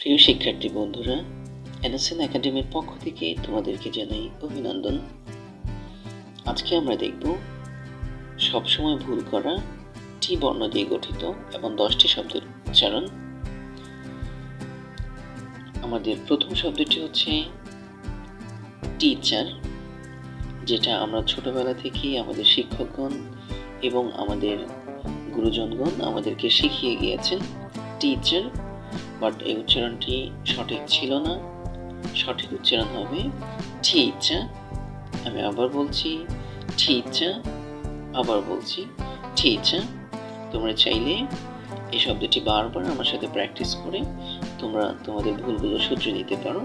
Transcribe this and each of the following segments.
প্রিয় শিক্ষার্থী বন্ধুরা এনএসএন একাডেমির পক্ষ থেকে তোমাদেরকে জানাই অভিনন্দন। আজকে আমরা দেখব সবসময় ভুল করা টি বর্ণ দিয়ে গঠিত এবং দশটি শব্দের উচ্চারণ। আমাদের প্রথম শব্দটি হচ্ছে টিচার যেটা আমরা ছোটবেলা থেকেই আমাদের শিক্ষকগণ এবং আমাদের গুরুজনগণ আমাদেরকে শিখিয়ে গিয়েছেন। টিচার বাট এই উচ্চারণটি সঠিক ছিল না। সঠিক উচ্চারণ হবে ঠিচা আমি আবার বলছি ঠিচা আবার বলছি ঠিচা তোমরা চাইলে এই শব্দটি বারবার আমার সাথে প্র্যাকটিস করে তোমরা তোমাদের ভুলগুলো শুধরে নিতে পারো।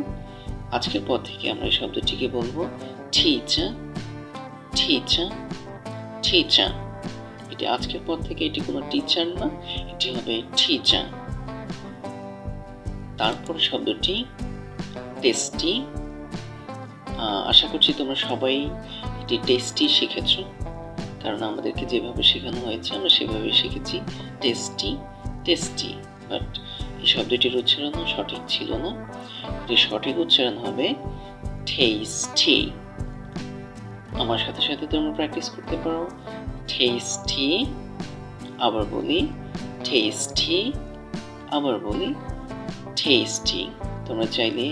আজকের পর থেকে আমরা এই শব্দটিকে বলব ঠিচা ঠিচা ঠিচা এটি আজকের পর থেকে এটি কোনো টিচার না, এটি হবে ঠিচা তারপর শব্দটি টেস্টি আশা করছি তোমরা সবাই এটি টেস্টি শিখেছ, কারণ আমাদেরকে যেভাবে শেখানো হয়েছে, আমরা সেভাবে শিখেছি টেস্টি টেস্টি বাট এই শব্দটির উচ্চারণ সঠিক ছিল না। এটির সঠিক উচ্চারণ হবে টেস্টি আমার সাথে সাথে তোমরা প্র্যাকটিস করতে পারো। টেস্টি আবার বলি টেস্টি আবার বলি টেস্টি তোমরা চাইলে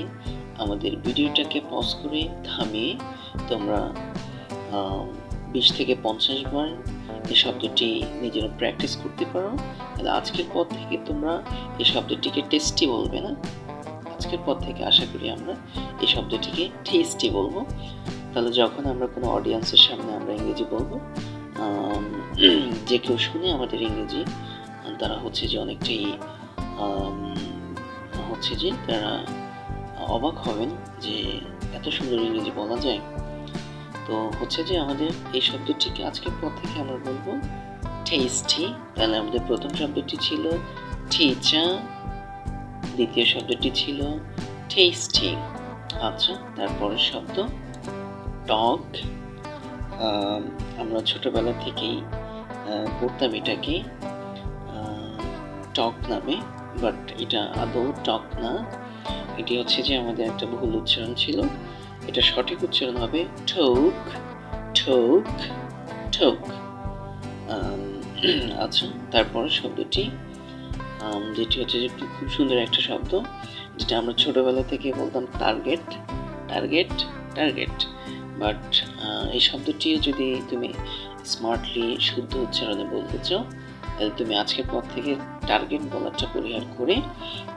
আমাদের ভিডিওটাকে পজ করে থামিয়ে তোমরা বিশ থেকে পঞ্চাশ বার এই শব্দটি নিজেরা প্র্যাকটিস করতে পারো। তাহলে আজকের পর থেকে তোমরা এই শব্দটিকে টেস্টি বলবে না? আজকের পর থেকে আশা করি আমরা এই শব্দটিকে টেস্টি বলব। তাহলে যখন আমরা কোনো অডিয়েন্সের সামনে আমরা ইংরেজি বলব যে কেউ শুনে আমাদের ইংরেজি, তারা হচ্ছে যে অনেকটাই হচ্ছে যে তারা অবাক হবেন যে এত সুন্দর ইংরেজি বলা যায়। তো হচ্ছে যে আমাদের এই শব্দটিকে আজকের পর থেকে আমরা বলব টেস্টি তাহলে আমাদের প্রথম শব্দটি ছিল টিচা দ্বিতীয় শব্দটি ছিল টেস্টি আচ্ছা তারপরের শব্দ টক আমরা ছোটবেলা থেকেই পড়তাম এটাকে টক নামে। বাট এটা আদৌ টক না। এটি হচ্ছে যে আমাদের একটা ভুল উচ্চারণ ছিল। এটা সঠিক উচ্চারণ হবে ঠোক ঠোক ঠোক। আচ্ছা তারপর শব্দটি। যেটি হচ্ছে যে খুব সুন্দর একটা শব্দ, যেটা আমরা ছোটবেলা থেকে বলতাম টার্গেট টার্গেট টার্গেট বাট এই শব্দটিও যদি তুমি স্মার্টলি শুদ্ধ উচ্চারণে বলতে চাও তাহলে তুমি আজকের পর থেকে টার্গেট বলারটা পরিহার করে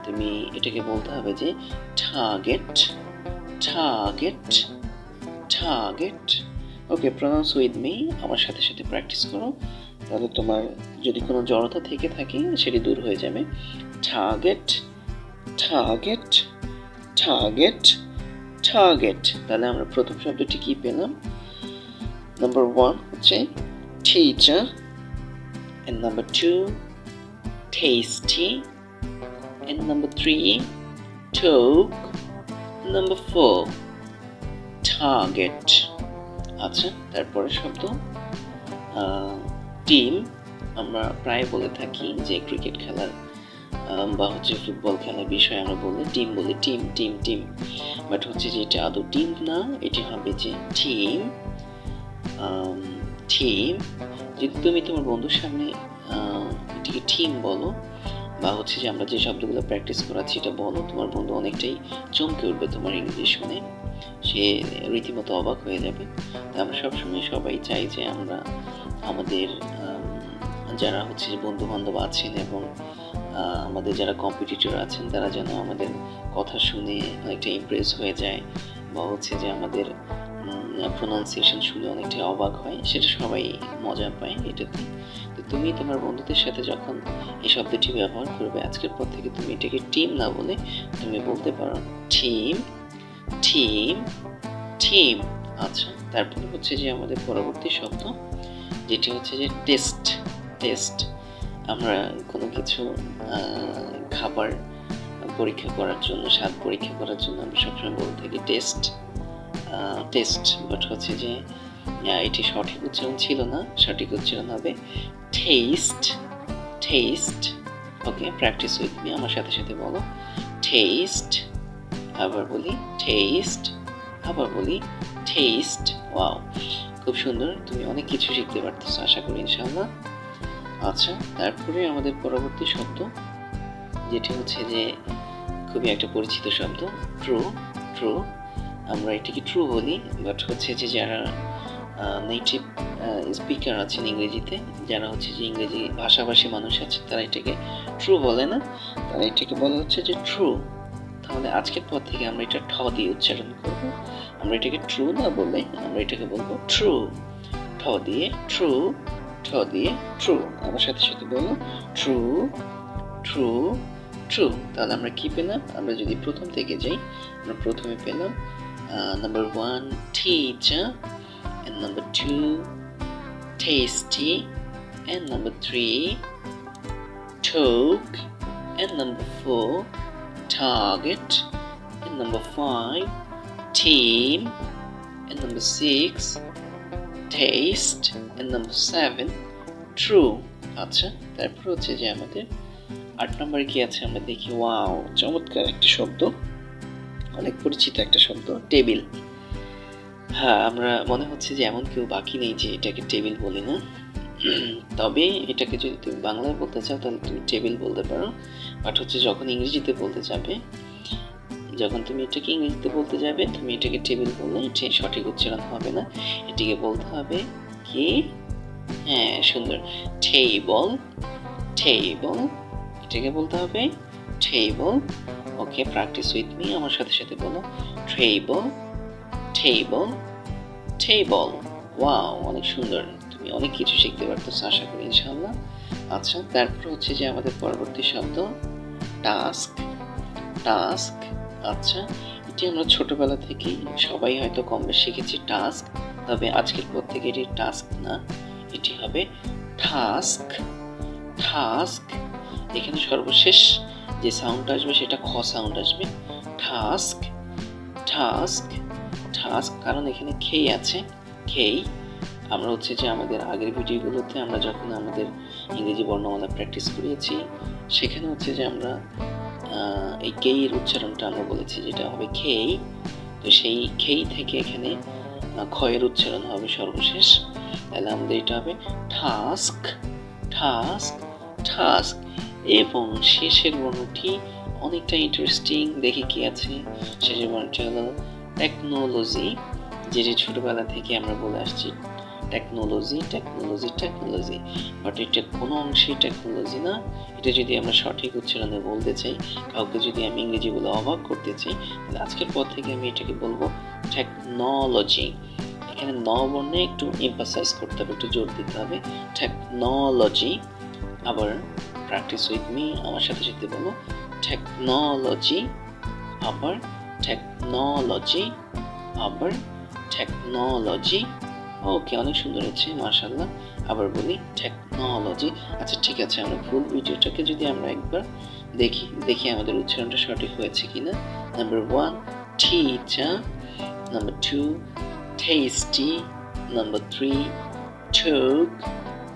তুমি এটাকে বলতে হবে যে target target target okay pronounce with me আমার সাথে সাথে প্র্যাকটিস করো। তাহলে তোমার যদি কোনো জড়তা থেকে থাকে, সেটি দূর হয়ে যাবে। টার্গেট টার্গেট টার্গেট টার্গেট তাহলে আমরা প্রথম শব্দটি কি পেলাম? নাম্বার ওয়ান হচ্ছে teacher and number two, tasty, and number three, toke, number four, target. আচ্ছা তারপরে শব্দ টিম। আমরা প্রায় বলে থাকি যে ক্রিকেট খেলার বা হচ্ছে ফুটবল খেলার বিষয়ে আমরা বলি টিম বলি টিম টিম টিম। বাট হচ্ছে যে এটা আদৌ টিম না এটি হবে যে টিম। টিম যদি তুমি তোমার বন্ধুর সামনে এটিকে টিম বলো, বা হচ্ছে যে আমরা যে শব্দগুলো প্র্যাকটিস করাচ্ছি এটা বলো, তোমার বন্ধু অনেকটাই চমকে উঠবে তোমার ইংরেজি শুনে। সে রীতিমতো অবাক হয়ে যাবে। আমরা সবসময় সবাই চাই যে আমরা আমাদের যারা হচ্ছে যে বন্ধু বান্ধব আছেন এবং আমাদের যারা কম্পিটিটর আছেন, তারা যেন আমাদের কথা শুনে অনেকটা ইমপ্রেস হয়ে যায়, বা হচ্ছে যে আমাদের প্রোনাউন্সিয়েশন শুনে অনেকটা অবাক হয়। সেটা সবাই মজা পায় এটাতে তো। তুমি তোমার বন্ধুদের সাথে যখন এই শব্দটি ব্যবহার করবে, আজকের পর থেকে তুমি এটাকে টিম না বলে তুমি বলতে পারো টিম টিম টিম আচ্ছা তারপরে হচ্ছে যে আমাদের পরবর্তী শব্দ, যেটি হচ্ছে যে টেস্ট টেস্ট আমরা কোনো কিছু খাবার পরীক্ষা করার জন্য, স্বাদ পরীক্ষা করার জন্য আমরা সবসময় বলে থাকি টেস্ট টেস্ট বাট হচ্ছে যে এটি সঠিক উচ্চারণ ছিল না, সঠিক উচ্চারণ হবে test test okay practice with me আমার সাথে সাথে বলো টেস্ট আবার বলি টেস্ট আবার বলি টেস্ট ওয়াও খুব সুন্দর, তুমি অনেক কিছু শিখতে পারতেছো, আশা করি ইনশাল্লাহ আচ্ছা তারপরে আমাদের পরবর্তী শব্দ, যেটি হচ্ছে যে, খুবই একটা পরিচিত শব্দ ট্রু ট্রু আমরা এটিকে ট্রু বলি বাট হচ্ছে যে যারা নেটিভ স্পিকার আছেন ইংরেজিতে, যারা হচ্ছে যে ইংরেজি ভাষাভাষী মানুষ আছে, তারা এটাকে ট্রু বলে না। তারা এটাকে বলা হচ্ছে যে ট্রু তাহলে আজকের পর থেকে আমরা এটা ঠ দিয়ে উচ্চারণ করব। আমরা এটাকে ট্রু না বলে আমরা এটাকে বলব ট্রু ঠ দিয়ে ট্রু ঠ দিয়ে ট্রু আমার সাথে সাথে বলো ট্রু ট্রু ট্রু তাহলে আমরা কি পেলাম? আমরা যদি প্রথম থেকে যাই, আমরা প্রথমে পেলাম number one teacher and number two tasty and number three toke and number four target and number five team and number six taste and number seven true আচ্ছা তারপর হচ্ছে যে আমাদের আট নম্বরে কি আছে আমরা দেখি ওয়াও চমৎকার একটি শব্দ অনেক পরিচিত একটা শব্দ টেবিল হ্যাঁ আমরা মনে হচ্ছে যে এমন কেউ বাকি নেই যে এটাকে টেবিল বলি না। তবে এটাকে যদি তুমি বাংলায় বলতে চাও, তাহলে তুমি টেবিল বলতে পারো। বাট হচ্ছে যখন ইংরেজিতে বলতে যাবে, যখন তুমি এটাকে ইংরেজিতে বলতে যাবে, তুমি এটাকে টেবিল বললে এটি সঠিক উচ্চারণ হবে না। এটিকে বলতে হবে কি? হ্যাঁ সুন্দর। টেবল টেবল এটাকে বলতে হবে table okay practice with me আমার সাথে সাথে বলো টেবল টেবল টেবল ওয়াও অনেক সুন্দর, তুমি অনেক কিছু শিখতে পারতেছো, আশা করি ইনশাআল্লাহ। আচ্ছা তারপর হচ্ছে যে আমাদের পরবর্তী শব্দ টাস্ক টাস্ক আচ্ছা এটি আমরা ছোটবেলা থেকেই সবাই হয়তো কম বেশি শিখেছি টাস্ক তবে আজকের পর থেকে এটি টাস্ক না, এটি হবে টাস্ক টাস্ক এখানে সর্বশেষ যে সাউন্ড আসবে সেটা খ সাউন্ড আসবে। ঠাস্ক ঠাস্ক ঠাস্ক কারণ এখানে খেই আছে, খেই। আমরা হচ্ছে যে আমাদের আগের ভিডিওগুলোতে আমরা যখন আমাদের ইংরেজি বর্ণমালা প্র্যাকটিস করিয়েছি, সেখানে হচ্ছে যে আমরা এই কেই এর উচ্চারণটা আমরা বলেছি, যেটা হবে খেই। তো সেই খেই থেকে এখানে ক্ষয়ের উচ্চারণ হবে সর্বশেষ। তাহলে আমাদের এটা হবে ঠাস্ক ঠাস্ক টাস্ক এবং শেষের বর্ণটি অনেকটা ইন্টারেস্টিং দেখি কি আছে? শেষের বর্ণটি হলো টেকনোলজি যেটি ছোটবেলা থেকে আমরা বলে আসছি। টেকনোলজি টেকনোলজি টেকনোলজি বাট এটা কোনো অংশেই টেকনোলজি না। এটা যদি আমরা সঠিক উচ্চারণে বলতে চাই, কাউকে যদি আমি ইংরেজি বলে অবাক করতে চাই, তাহলে আজকের পর থেকে আমি এটাকে বলব টেকনোলজি এখানে ন বর্ণে একটু এম্পাসাইজ করতে হবে, একটু জোর দিতে হবে। টেকনোলজি আবার প্র্যাকটিস উইথ মি আমার সাথে সাথে বলো টেকনোলজি আবার টেকনোলজি আবার টেকনোলজি ওকে অনেক সুন্দর হচ্ছে মার্শাল্লাহ আবার বলি টেকনোলজি আচ্ছা ঠিক আছে, আমরা ফুল ভিডিওটাকে যদি আমরা একবার দেখি দেখি আমাদের উচ্চারণটা সঠিক হয়েছে কিনা। Number one teacher number two tasty number three took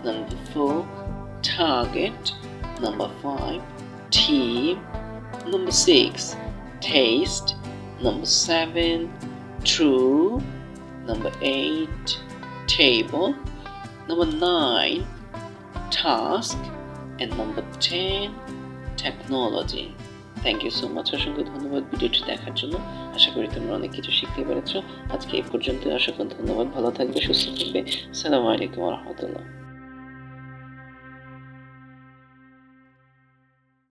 number four target number five team number six taste number seven true number eight table number nine task and number ten technology thank you so much অসংখ্য ধন্যবাদ ভিডিওটি দেখার জন্য আশা করি তোমরা অনেক কিছু শিখতে পেরেছ আজকে এই পর্যন্ত অসংখ্য ধন্যবাদ ভালো থাকবে সুস্থ থাকবে আসসালামু আলাইকুম রহমতুল্লাহ